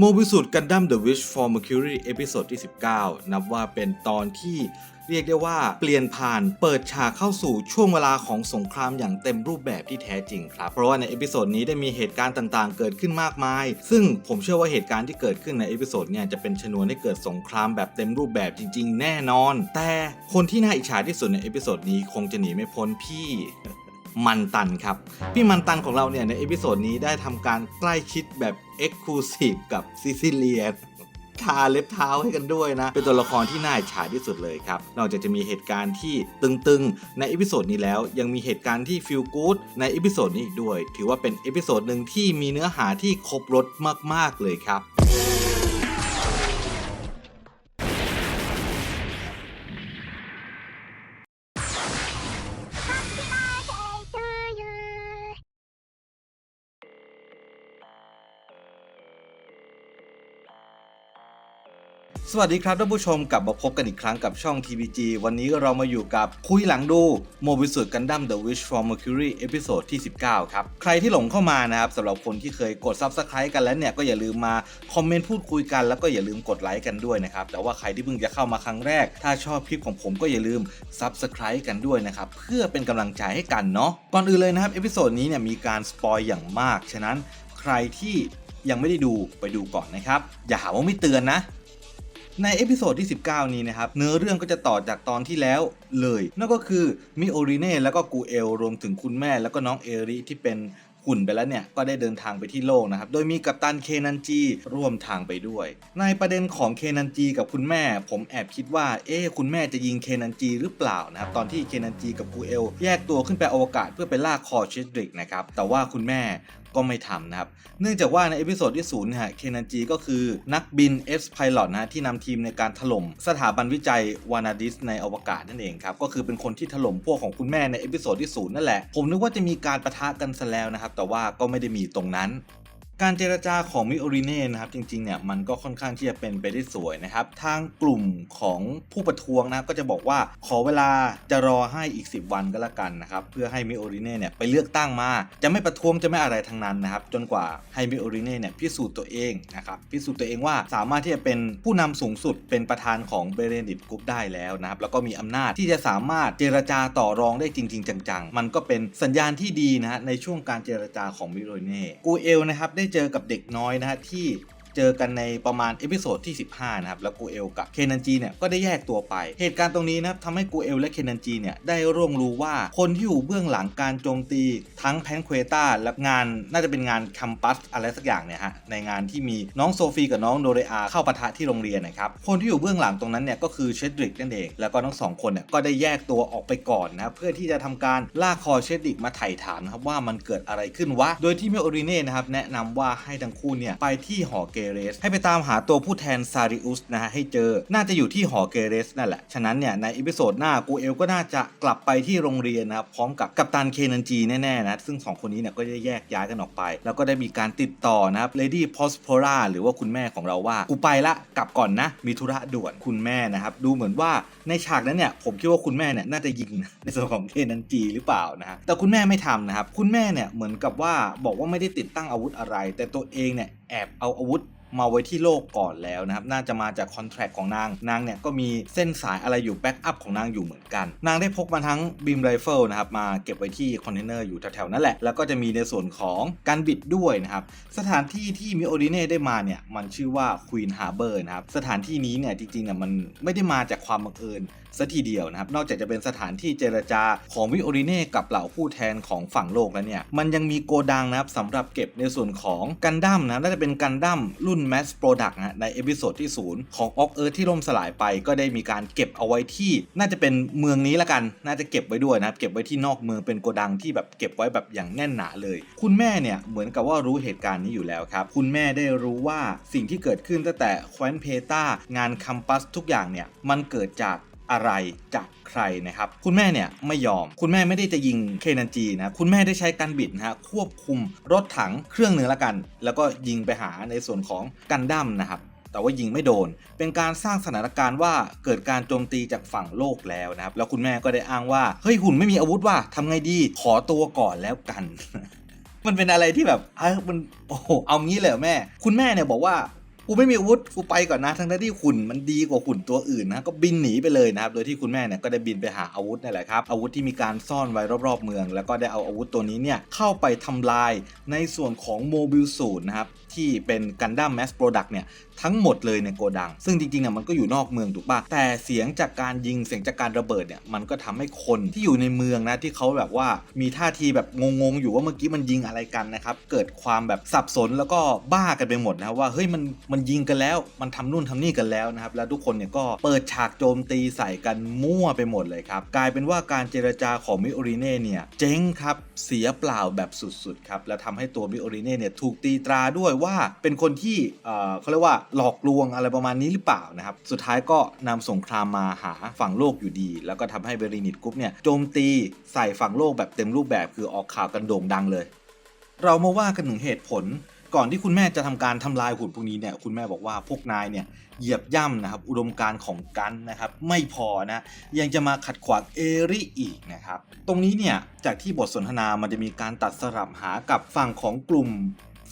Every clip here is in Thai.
โมบิสุดกันดั้ม The Wish for Mercury เอพิโซดที่ 19 นับว่าเป็นตอนที่เรียกได้ว่าเปลี่ยนผ่านเปิดฉากเข้าสู่ช่วงเวลาของสงครามอย่างเต็มรูปแบบที่แท้จริงครับ เพราะว่าในเอพิโซดนี้ได้มีเหตุการณ์ต่างๆ เกิดขึ้นมากมาย ซึ่งผมเชื่อว่าเหตุการณ์ที่เกิดขึ้นในเอพิโซดเนี่ยจะเป็นชนวนให้เกิดสงครามแบบเต็มรูปแบบจริง ๆ แน่นอน แต่คนที่น่าอิจฉาที่สุดในเอพิโซดนี้คงจะหนีไม่พ้นพี่ มันตันครับ พี่มันตันของเราเนี่ยในเอพิโซดนี้ได้ทำการใกล้ชิดแบบเอ็กซ์คลูซีฟกับซิซิเลียทาเล็บเท้าให้กันด้วยนะ เป็นตัวละครที่น่าอิจฉาที่สุดเลยครับ นอกจากจะมีเหตุการณ์ที่ตึงๆ ในเอพิโซดนี้แล้ว ยังมีเหตุการณ์ที่ฟีลกู๊ดในเอพิโซดนี้อีกด้วย ถือว่าเป็นเอพิโซดหนึ่งที่มีเนื้อหาที่ครบรถมากๆเลยครับ สวัสดีครับท่านผู้ชมกลับมาพบกันอีกครั้งกับช่อง TBG วันนี้เรามาอยู่กับคุยหลังดูโมบิสุดกันดั้ม The Wish for Mercury เอพิโซดที่ 19 ครับ ใครที่หลงเข้ามานะครับสำหรับคนที่เคยกด Subscribe กันแล้วเนี่ย ก็อย่าลืมมาคอมเมนต์พูดคุยกันแล้วก็อย่าลืมกดไลค์กันด้วยนะครับ แต่ว่าใครที่เพิ่งจะเข้ามาครั้งแรก ถ้าชอบคลิปของผมก็อย่าลืม Subscribe กันด้วยนะครับ เพื่อเป็นกำลังใจให้กันเนาะก่อนอื่นเลยนะครับเอพิโซดนี้เนี่ยมีการสปอยอย่างมากฉะนั้นใครที่ยังไม่ได้ดูไปดูก่อนนะครับอย่าหาว่าไม่เตือนนะ ในเอพิโซดที่ 19 นี้นะครับ เนื้อเรื่องก็จะต่อจากตอนที่แล้วเลย นั่นก็คือมิโอริเน่แล้วก็กูเอลรวมถึงคุณแม่แล้วก็น้องเอริที่เป็นหุ่นไปแล้วเนี่ย ก็ได้เดินทางไปที่โลกนะครับ โดยมีกัปตันเคนันจีร่วมทางไปด้วย ในประเด็นของเคนันจีกับคุณแม่ ผมแอบคิดว่า เอ๊คุณแม่จะยิงเคนันจีหรือเปล่านะครับ ตอนที่เคนันจีกับกูเอล แยกตัวขึ้นไปอวกาศเพื่อไปล่าคอเชดริกนะครับ แต่ว่าคุณแม่ก็ไม่ทำนะครับ เนื่องจากว่าในเอพิโซดที่ศูนย์ฮะ เคนันจีก็คือนักบิน S Pilot นะฮะที่นำทีมในการถล่มสถาบันวิจัยวานาดิสในอวกาศนั่นเองครับ ก็คือเป็นคนที่ถล่มพวกของคุณแม่ในเอพิโซดที่ศูนย์นั่นแหละ ผมนึกว่าจะมีการประทะกันซะแล้วนะครับ แต่ว่าก็ไม่ได้มีตรงนั้น การเจรจาของมิโอริเน่นะครับจริงๆเนี่ยมันก็ค่อนข้างที่จะเป็นไปได้สวยนะครับทางกลุ่มของผู้ประท้วงนะครับก็จะบอกว่าขอเวลาจะรอให้อีก 10 วันก็แล้วกันนะครับเพื่อให้มิโอริเน่เนี่ยไปเลือกตั้งมา จะไม่ประท้วงจะไม่อะไรทั้งนั้นนะครับจนกว่าให้มิโอริเน่เนี่ยพิสูจน์ตัวเองนะครับพิสูจน์ตัวเองว่าสามารถที่จะเป็นผู้นำสูงสุดเป็นประธานของเบเรนดิตกรุ๊ปได้แล้วนะครับแล้วก็มีอำนาจที่จะสามารถเจรจาต่อรองได้จริง ๆ จังๆ มันก็เป็นสัญญาณที่ดีนะฮะในช่วงการเจรจาของมิโอริเน่กูเอลนะครับได้เจอกับเด็กน้อยนะฮะที่ เจอกันในประมาณเอพิโซดที่ 15 นะครับ แล้วกูเอลกับเคนนันจีเนี่ยก็ได้แยกตัวไป เหตุการณ์ตรงนี้นะครับทำให้กูเอลและเคนนันจีเนี่ยได้ร่วงรู้ว่าคนที่อยู่เบื้องหลังการโจมตีทั้งแพนเควต้าและงานน่าจะเป็นงานคัมปัสอะไรสักอย่างเนี่ยฮะในงานที่มีน้องโซฟีกับน้องโดเรอาเข้าปะทะที่โรงเรียนนะครับคนที่อยู่เบื้องหลังตรงนั้นเนี่ยก็คือเชดริกนั่นเองแล้วก็ทั้งสองคนเนี่ยก็ได้แยกตัวออกไปก่อนนะครับเพื่อที่จะทำการล่าคอเชดริกมาไถ่ถามนะครับว่ามันเกิดอะไรขึ้นวะโดยที่เมโอริเน่นะครับแนะนำว่าให้ทั้งคู่เนี่ยไปที่หอเกเรส ให้ไปตามหาตัวผู้แทนซาริอุสนะฮะให้เจอ น่าจะอยู่ที่หอเกเรสนั่นแหละ ฉะนั้นเนี่ยในอีพิโซดหน้ากูเอลก็น่าจะกลับไปที่โรงเรียนนะครับพร้อมกับกัปตันเคนันจีแน่ๆนะ ซึ่งสองคนนี้เนี่ยก็ได้แยกย้ายกันออกไป แล้วก็ได้มีการติดต่อนะครับเลดี้พอสโพราหรือว่าคุณแม่ของเราว่า กูไปละกลับก่อนนะ มีธุระด่วนคุณแม่นะครับดูเหมือนว่าในฉากนั้นเนี่ยผมคิดว่าคุณแม่เนี่ยน่าจะยิงในส่วนของเคนนันจีหรือเปล่านะฮะแต่คุณแม่ไม่ทำนะครับคุณแม่เนี่ยเหมือนกับว่าบอกว่าไม่ได้ติดตั้งอาวุธอะไร แต่ตัวเองเนี่ยแอบเอาอาวุธ มาไว้ที่โลกก่อนแล้วนะครับ น่าจะมาจากคอนแท c t ของนาง นางเนี่ยก็มีเส้นสายอะไรอยู่แบ็กอัพของนางอยู่เหมือนกัน นางได้พกมาทั้งบีมไรเฟิลนะครับ มาเก็บไว้ที่คอนเทนเนอร์อยู่แถวๆนั่นแหละ แล้วก็จะมีในส่วนของการบิดด้วยนะครับ สถานที่ที่มิโอริเน่ได้มาเนี่ยมันชื่อว่าควีนฮาร์เบอร์นะครับ สถานที่นี้เนี่ยจริงๆเนี่ยมันไม่ได้มาจากความบังเอิญซะทีเดียวนะครับ นอกจากจะเป็นสถานที่เจรจาของวิโอริเน่กับเหล่าผู้แทนของฝั่งโลกแล้วเนี่ย มันยังมีโกดังนะครับสำหรับเก็บในส่วนของกันดั้มนะน่าจะเป็นกันดั้มรุ่น Mass Product นะในเอพิโซดที่ 0 ของออกเอิร์ธที่ล่มสลายไป ก็ได้มีการเก็บเอาไว้ที่ น่าจะเป็นเมืองนี้ละกัน น่าจะเก็บไว้ด้วยนะครับ เก็บไว้ที่นอกเมืองเป็นโกดังที่แบบเก็บไว้แบบอย่างแน่นหนาเลย คุณแม่เนี่ยเหมือนกับว่ารู้เหตุการณ์นี้อยู่แล้วครับ คุณแม่ได้รู้ว่าสิ่งที่เกิดขึ้นตั้งแต่แคว้นเพตางานคัมปัสทุกอย่างเนี่ยมันเกิดจาก อะไรจากใครนะครับคุณแม่เนี่ยไม่ยอม คุณแม่ไม่ได้จะยิงเคนันจีนะคุณแม่ได้ใช้การบิดนะฮะควบคุมรถถังเครื่องหนึ่งละกัน แล้วก็ยิงไปหาในส่วนของกันดั้มนะครับแต่ว่ายิงไม่โดน เป็นการสร้างสถานการณ์ว่าเกิดการโจมตีจากฝั่งโลกแล้วนะครับ แล้วคุณแม่ก็ได้อ้างว่า เฮ้ยหุ่นไม่มีอาวุธว่ะทำไงดี ขอตัวก่อนแล้วกัน มันเป็นอะไรที่แบบเอ้ยมันโอ้โหเอางี้เลยแม่ คุณแม่เนี่ยบอกว่า กูไม่มีอาวุธกูไปก่อนนะ ทั้งที่หุ่นมันดีกว่าหุ่นตัวอื่นนะก็บินหนีไปเลยนะครับโดยที่คุณแม่เนี่ยก็ได้บินไปหาอาวุธนี่แหละครับอาวุธที่มีการซ่อนไว้รอบๆเมือง แล้วก็ได้เอาอาวุธตัวนี้เนี่ยเข้าไปทำลายในส่วนของโมบิลสูตรนะครับที่เป็นกันดั้มแมสโปรดักต์เนี่ยทั้งหมดเลยในโกดัง ซึ่งจริงๆอะมันก็อยู่นอกเมืองถูกปะแต่เสียงจากการยิงเสียงจากการระเบิดเนี่ยมันก็ทำให้คนที่อยู่ในเมืองนะที่เขาแบบว่ามีท่าทีแบบงงๆอยู่ว่าเมื่อกี้มันยิงอะไรกันนะครับเกิดความแบบสับสนแล้วก็บ้ากันไปหมดนะว่าเฮ้ยมันมันยิงกันแล้ว มันทำนู่นทำนี่กันแล้วนะครับแล้วทุกคนเนี่ยก็เปิดฉากโจมตีใส่กันมั่วไปหมดเลยครับกลายเป็นว่าการเจรจาของมิโอริเน่เนี่ยเจ๊งครับเสียเปล่าแบบสุดๆครับแล้วทำให้ตัวมิโอริเน่เนี่ยถูกตีตราด้วยว่าเป็นคนที่เขาเรียกว่าหลอกลวงอะไรประมาณนี้หรือเปล่านะครับ สุดท้ายก็นำสงครามมาหาฝั่งโลกอยู่ดี แล้วก็ทำให้เบรินิตกรุ๊ปเนี่ยโจมตีใส่ฝั่งโลกแบบเต็มรูปแบบคือออกข่าวกันโด่งดังเลย เรามาว่ากันถึงเหตุผลก่อนที่คุณแม่จะทำการทำลายหุ่นพวกนี้เนี่ยคุณแม่บอกว่าพวกนายเนี่ยเหยียบย่ำนะครับอุดมการของกันนะครับไม่พอนะยังจะมาขัดขวางเอริอีกนะครับตรงนี้เนี่ยจากที่บทสนทนามันจะมีการตัดสลับหากับฝั่งของกลุ่ม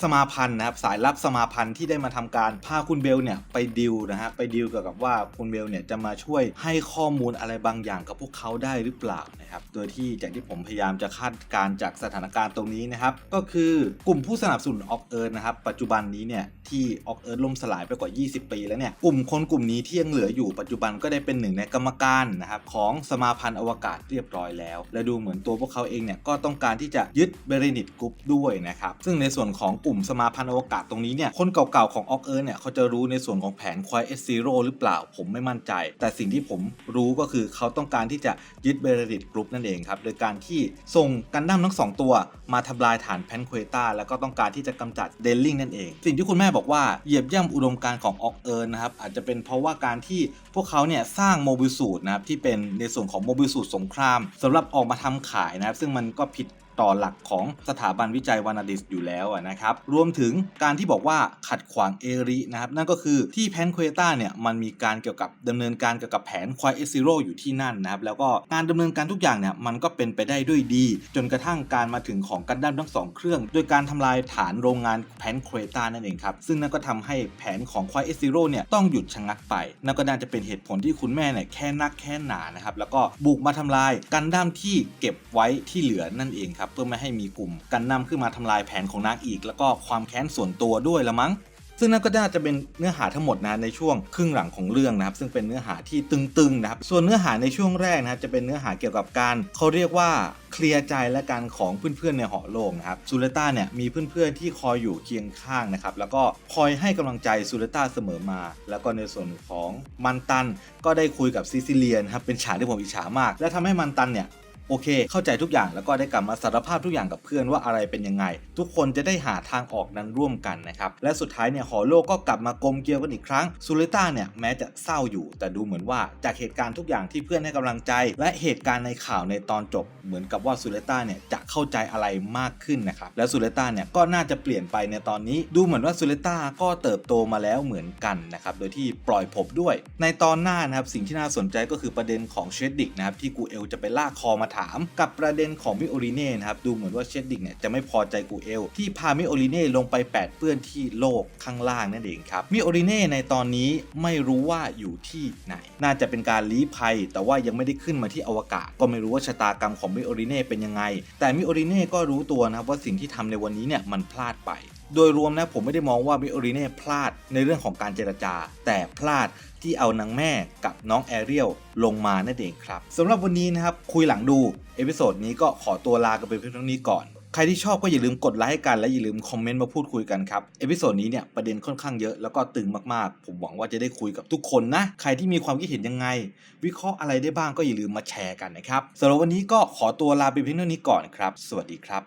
สมาพันธ์นะครับสายลับสมาพันธ์ที่ได้มาทำการพาคุณเบลเนี่ยไปดิวนะฮะไปดิวเกี่ยวกับว่าคุณเบลเนี่ยจะมาช่วยให้ข้อมูลอะไรบางอย่างกับพวกเขาได้หรือเปล่านะครับโดยที่จากที่ผมพยายามจะคาดการณ์จากสถานการณ์ตรงนี้นะครับก็คือกลุ่มผู้สนับสนุนออกเอิร์นะครับปัจจุบันนี้เนี่ยที่ออกเอิร์ล่มสลายไปกว่า 20 ปีแล้วเนี่ยกลุ่มคนกลุ่มนี้ที่ยังเหลืออยู่ปัจจุบันก็ได้เป็นหนึ่งในกรรมการนะครับของสมาพันธ์อวกาศเรียบร้อยแล้ว และดูเหมือนตัวพวกเขาเองเนี่ยก็ต้องการที่จะยึดเบรนิตกรุ๊ปด้วยนะครับซึ่งในส่วนของลุ่มสมาพันธ์อวกาศตรงนี้เนี่ยคนเก่าๆของออกเอิร์เนี่ยเขาจะรู้ในส่วนของแผนควายเอสซีโร่หรือเปล่าผมไม่มั่นใจ แต่สิ่งที่ผมรู้ก็คือเขาต้องการที่จะยึดเบรนิตกรุ๊ปนั่นเองครับ โดยการที่ส่งกันดั้มทั้งสองตัว มาทำลายฐานแพนเควต้าแล้วก็ต้องการที่จะกำจัดเดลลิงนั่นเอง สิ่งที่คุณแม่บอกว่าเหยียบย่ำอุดมการณ์ของออกเอิร์นะครับอาจจะเป็นเพราะว่าการที่พวกเขาเนี่ยสร้างโมบิลสูตรนะครับที่เป็นในส่วนของโมบิลสูตรสงครามสำหรับออกมาทำขายนะครับซึ่งมันก็ผิด ต่อหลักของสถาบันวิจัยวานาดิสอยู่แล้วนะครับ รวมถึงการที่บอกว่าขัดขวางเอรินะครับ นั่นก็คือที่แพนเควต้าเนี่ยมันมีการเกี่ยวกับดำเนินการเกี่ยวกับแผนควายเอซิโรอยู่ที่นั่นนะครับ แล้วก็การดำเนินการทุกอย่างเนี่ยมันก็เป็นไปได้ด้วยดี จนกระทั่งการมาถึงของกันดั้มทั้งสองเครื่อง โดยการทำลายฐานโรงงานแพนเควต้านั่นเองครับ ซึ่งนั่นก็ทำให้แผนของควายเอซิโรเนี่ยต้องหยุดชะงักไป นั่นก็น่าจะเป็นเหตุผลที่คุณแม่เนี่ยแค่นักแค่หนานะครับ แล้วก็บุกมาทำลายกันดั้มที่เก็บไว้ที่เหลือนั่นเองครับเพื่อไม่ให้มีกลุ่มกันดั้มขึ้นมาทำลายแผนของนางอีก แล้วก็ความแค้นส่วนตัวด้วยละมั้ง ซึ่งนั่นก็น่าจะเป็นเนื้อหาทั้งหมดนะในช่วงครึ่งหลังของเรื่องนะครับ ซึ่งเป็นเนื้อหาที่ตึงๆนะครับ ส่วนเนื้อหาในช่วงแรกนะครับจะเป็นเนื้อหาเกี่ยวกับการเขาเรียกว่าเคลียร์ใจและการของเพื่อนๆในหอโลกนะครับซูเลต้าเนี่ยมีเพื่อนๆที่คอยอยู่เคียงข้างนะครับแล้วก็คอยให้กำลังใจซูเลต้าเสมอมา แล้วก็ในส่วนของมันตันก็ได้คุยกับซิซิเลียนครับเป็นฉากที่ผมอิจฉามาก และทำให้มันตันเนี่ย โอเค เข้าใจทุกอย่างแล้วก็ได้กลับมาสารภาพทุกอย่างกับเพื่อนว่าอะไรเป็นยังไง ทุกคนจะได้หาทางออกนั้นร่วมกันนะครับ และสุดท้ายเนี่ยหอโลกก็กลับมากลมเกลียวกันอีกครั้งซูเลต้าเนี่ยแม้จะเศร้าอยู่ แต่ดูเหมือนว่าจากเหตุการณ์ทุกอย่างที่เพื่อนให้กำลังใจ และเหตุการณ์ในข่าวในตอนจบ เหมือนกับว่าซูเลต้าเนี่ยจะเข้าใจอะไรมากขึ้นนะครับและซูเลต้าเนี่ยก็น่าจะเปลี่ยนไปในตอนนี้ ดูเหมือนว่าซูเลต้าก็เติบโตมาแล้วเหมือนกันนะครับโดยที่ปล่อยผมด้วย ในตอนหน้านะครับสิ่งที่น่าสนใจก็คือประเด็นของเชดดิกนะครับที่กูเอลจะไปลากคอมาถามกับประเด็นของมิโอริเน่นะครับดูเหมือนว่าเชดดิกเนี่ยจะไม่พอใจกูเอลที่พามิโอริเน่ลงไปแปดเปื้อนที่โลกข้างล่างนั่นเองครับมิโอริเน่ในตอนนี้ไม่รู้ว่าอยู่ที่ไหน น่าจะเป็นการลี้ภัย แต่ว่ายังไม่ได้ขึ้นมาที่อวกาศ ก็ไม่รู้ว่าชะตากรรมของมิโอริเน่เป็นยังไง แต่มิโอริเน่ก็รู้ตัวนะครับว่าสิ่งที่ทำในวันนี้เนี่ยมันพลาดไป โดยรวมนะผมไม่ได้มองว่ามิโอริเน่พลาดในเรื่องของการเจรจา แต่พลาดที่เอานางแม่กับน้องแอเรียลลงมานั่นเองครับสำหรับวันนี้นะครับคุยหลังดู เอพิโซดนี้ก็ขอตัวลากันไปเพียงเท่านี้ก่อนใครที่ชอบก็อย่าลืมกดไลค์ให้กันและอย่าลืมคอมเมนต์มาพูดคุยกันครับ เอพิโซดนี้เนี่ยประเด็นค่อนข้างเยอะแล้วก็ตึงมากๆ ผมหวังว่าจะได้คุยกับทุกคนนะ ใครที่มีความคิดเห็นยังไง วิเคราะห์อะไรได้บ้างก็อย่าลืมมาแชร์กันนะครับสำหรับวันนี้ก็ขอตัวลาไปเพียงเท่านี้ก่อนครับ สวัสดีครับ